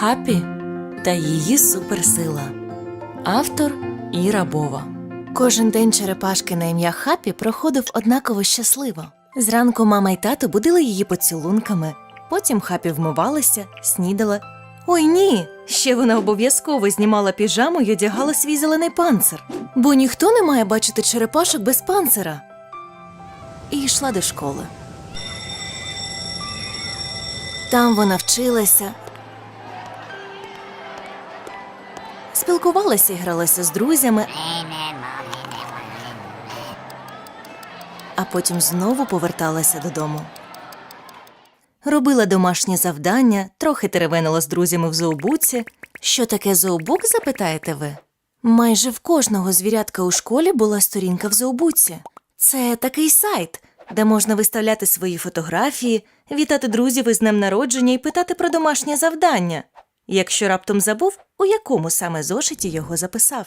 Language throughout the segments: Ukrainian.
Хапі та її суперсила. Автор Іра Бова. Кожен день черепашки на ім'я Хапі проходив однаково щасливо. Зранку мама й тато будили її поцілунками. Потім Хапі вмивалася, снідала. Ой ні! Ще вона обов'язково знімала піжаму й одягала свій зелений панцир. Бо ніхто не має бачити черепашок без панцира. І йшла до школи. Там вона вчилася, спілкувалася і гралася з друзями, а потім знову поверталася додому. Робила домашні завдання, трохи теревенила з друзями в зообуці. Що таке зообук, запитаєте ви? Майже в кожного звірятка у школі була сторінка в зообуці. Це такий сайт, де можна виставляти свої фотографії, вітати друзів із днем народження і питати про домашнє завдання, якщо раптом забув, у якому саме зошиті його записав.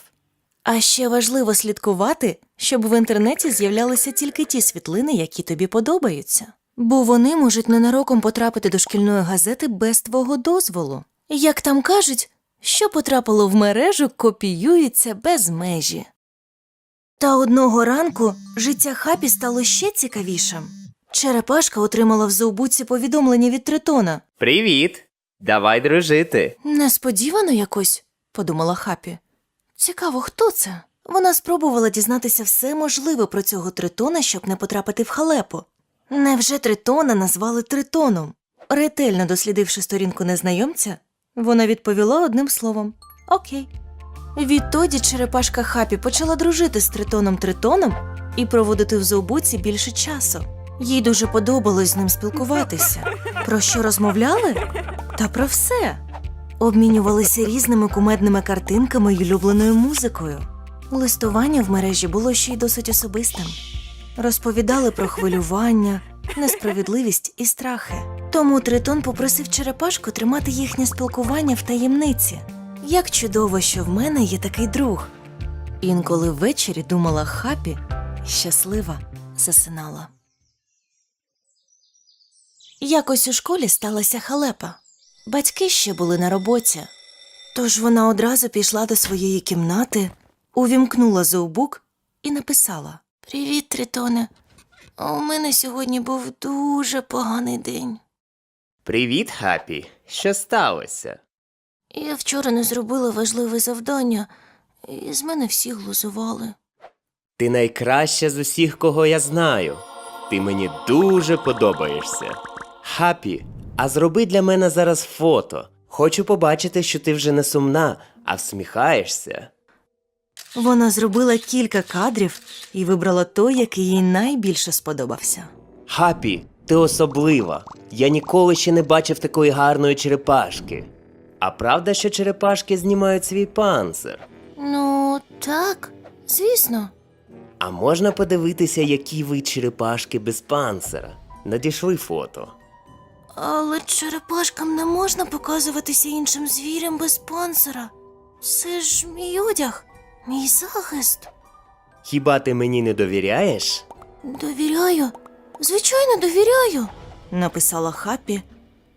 А ще важливо слідкувати, щоб в інтернеті з'являлися тільки ті світлини, які тобі подобаються. Бо вони можуть ненароком потрапити до шкільної газети без твого дозволу. Як там кажуть, що потрапило в мережу, копіюється без межі. Та одного ранку життя Хапі стало ще цікавішим. Черепашка отримала в зообуці повідомлення від Тритона. Привіт! Давай дружити. Несподівано якось, подумала Хапі. Цікаво, хто це? Вона спробувала дізнатися все можливе про цього тритона, щоб не потрапити в халепу. Невже тритона назвали тритоном? Ретельно дослідивши сторінку незнайомця, вона відповіла одним словом Окей. Відтоді черепашка Хапі почала дружити з тритоном Тритоном і проводити в зообуці більше часу. Їй дуже подобалось з ним спілкуватися. Про що розмовляли? Та про все. Обмінювалися різними кумедними картинками й улюбленою музикою. Листування в мережі було ще й досить особистим. Розповідали про хвилювання, несправедливість і страхи. Тому Тритон попросив черепашку тримати їхнє спілкування в таємниці. Як чудово, що в мене є такий друг. Інколи ввечері думала Хапі, щаслива засинала. Якось у школі сталася халепа. Батьки ще були на роботі. Тож вона одразу пішла до своєї кімнати, увімкнула зообук і написала: Привіт, Тритоне. У мене сьогодні був дуже поганий день. Привіт, Хапі. Що сталося? Я вчора не зробила важливе завдання, і з мене всі глузували. Ти найкраща з усіх, кого я знаю. Ти мені дуже подобаєшся. Хапі, а зроби для мене зараз фото. Хочу побачити, що ти вже не сумна, а всміхаєшся. Вона зробила кілька кадрів і вибрала той, який їй найбільше сподобався. Хапі, ти особлива. Я ніколи ще не бачив такої гарної черепашки. А правда, що черепашки знімають свій панцир? Ну, так, звісно. А можна подивитися, які ви черепашки без панцира? Надішли фото. Але черепашкам не можна показуватися іншим звірям без панцира. Це ж мій одяг, мій захист. Хіба ти мені не довіряєш? Довіряю, звичайно, довіряю, написала Хапі,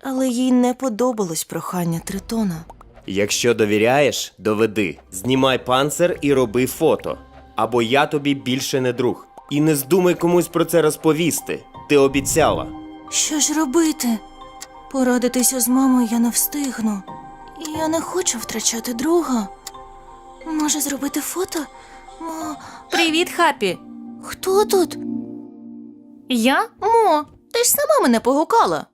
але їй не подобалось прохання Тритона. Якщо довіряєш, доведи. Знімай панцир і роби фото. Або я тобі більше не друг. І не здумай комусь про це розповісти. Ти обіцяла. Що ж робити? Порадитися з мамою я не встигну. І я не хочу втрачати друга. Може зробити фото? Мо... Привіт, Хапі. Хто тут? Я? Мо, ти ж сама мене погукала.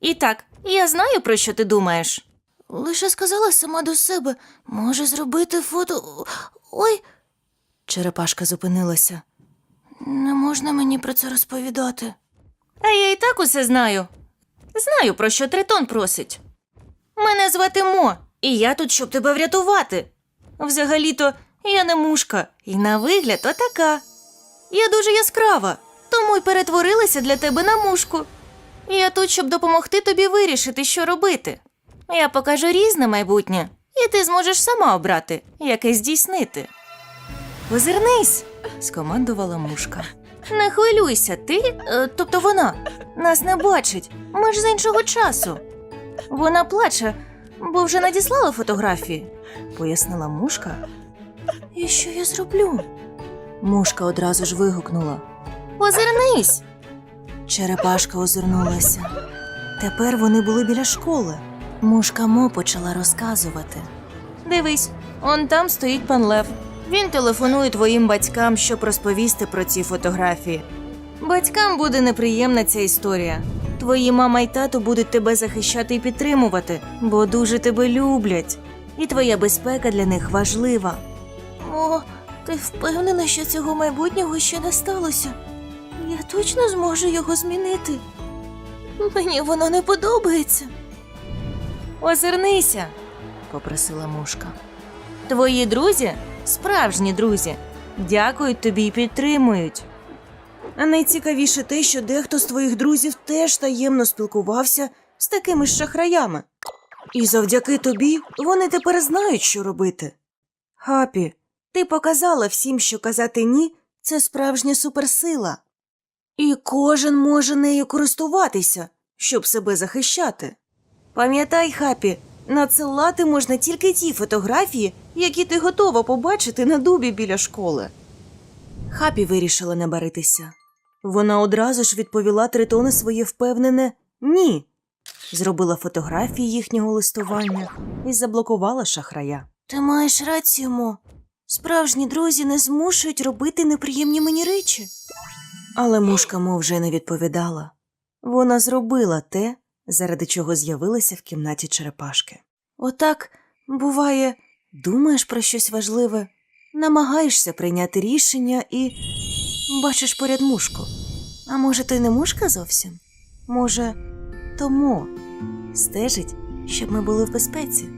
І так, я знаю, про що ти думаєш. Лише сказала сама до себе, може зробити фото. Ой. Черепашка зупинилася. Не можна мені про це розповідати. А я і так усе знаю. Знаю, про що Тритон просить. Мене звати Мо, і я тут, щоб тебе врятувати. Взагалі-то я не мушка, і на вигляд отака. Я дуже яскрава, тому й перетворилася для тебе на мушку. Я тут, щоб допомогти тобі вирішити, що робити. Я покажу різне майбутнє, і ти зможеш сама обрати, яке здійснити. Озирнись, скомандувала мушка. Не хвилюйся, ти, е, тобто вона, нас не бачить. Ми ж з іншого часу. Вона плаче, бо вже надіслала фотографії, пояснила мушка. І що я зроблю? Мушка одразу ж вигукнула. Озирнись. Черепашка озирнулася. Тепер вони були біля школи. Мушка Мо почала розказувати. Дивись, он там стоїть пан Лев. Він телефонує твоїм батькам, щоб розповісти про ці фотографії. Батькам буде неприємна ця історія. Твої мама й тато будуть тебе захищати і підтримувати, бо дуже тебе люблять. І твоя безпека для них важлива. О, ти впевнена, що цього майбутнього ще не сталося? Я точно зможу його змінити. Мені воно не подобається. Озирнися, попросила мушка. Твої друзі, справжні друзі, дякують тобі і підтримують. А найцікавіше те, що дехто з твоїх друзів теж таємно спілкувався з такими ж шахраями. І завдяки тобі вони тепер знають, що робити. Хапі, ти показала всім, що казати ні це справжня суперсила. І кожен може нею користуватися, щоб себе захищати. Пам'ятай, Хапі, надсилати можна тільки ті фотографії, які ти готова побачити на дубі біля школи. Хапі вирішила не баритися. Вона одразу ж відповіла Тритону своє впевнене ні. Зробила фотографії їхнього листування і заблокувала шахрая. Ти маєш рацію, Мо. Справжні друзі не змушують робити неприємні мені речі. Але мушка Мо вже не відповідала. Вона зробила те, заради чого з'явилася в кімнаті черепашки. Отак, буває, Думаєш про щось важливе, намагаєшся прийняти рішення і бачиш поряд мушку. А може, то й не мушка зовсім? Може, тому стежить, щоб ми були в безпеці.